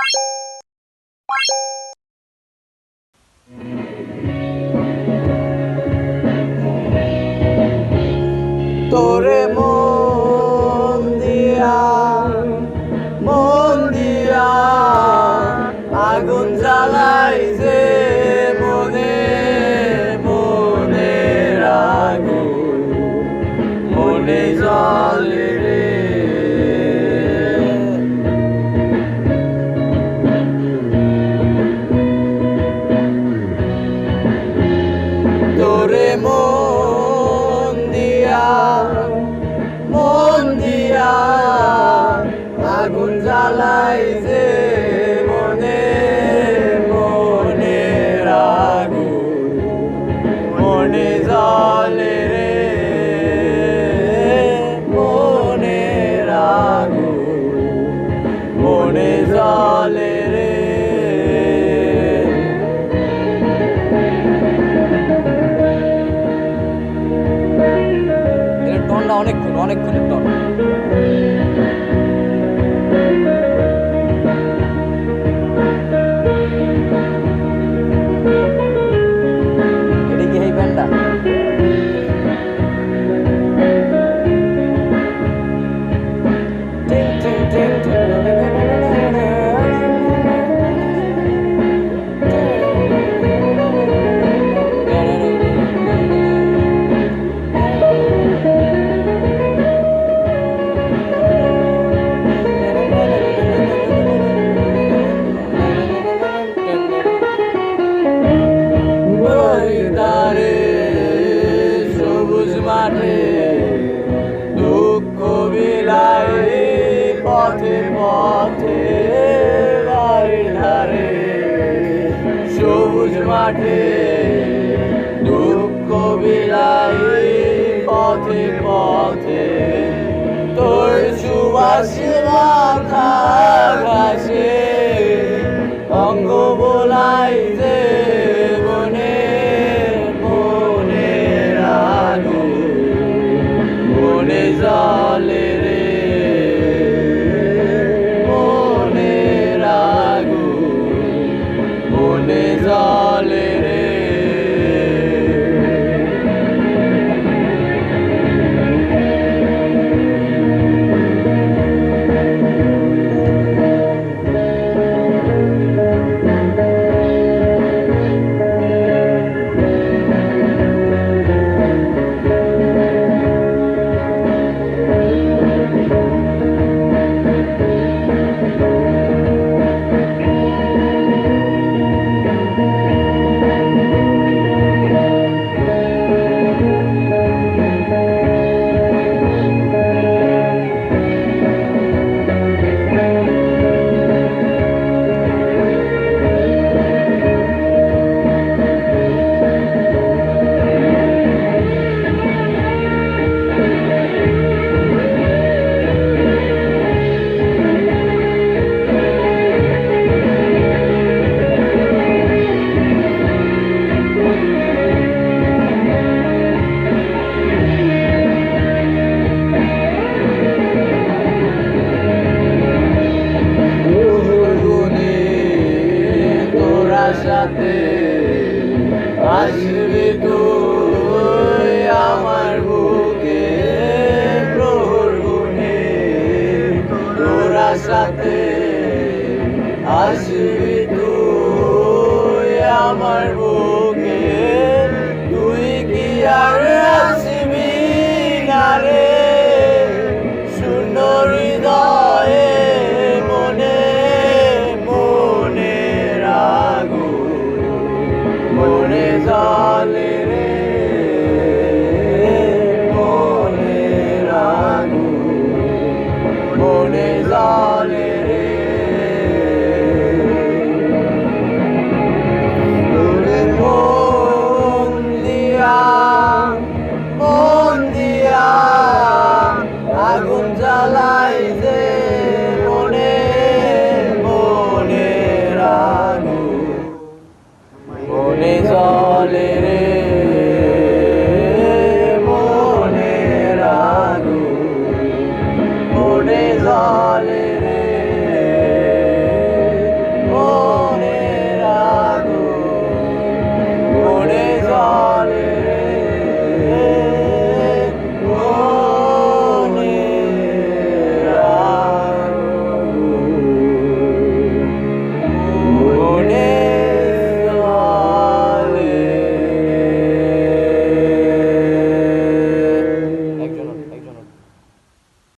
Thank you. না অনেকক্ষণ অনেকক্ষণের দল মাঠে দুঃখ বিলাই পথে পথে তোর সুবাসী রাতে। আসবে তুই আমার বুকে প্রহর গুনে তোরা সাথে আসবে তুই আমার বুকে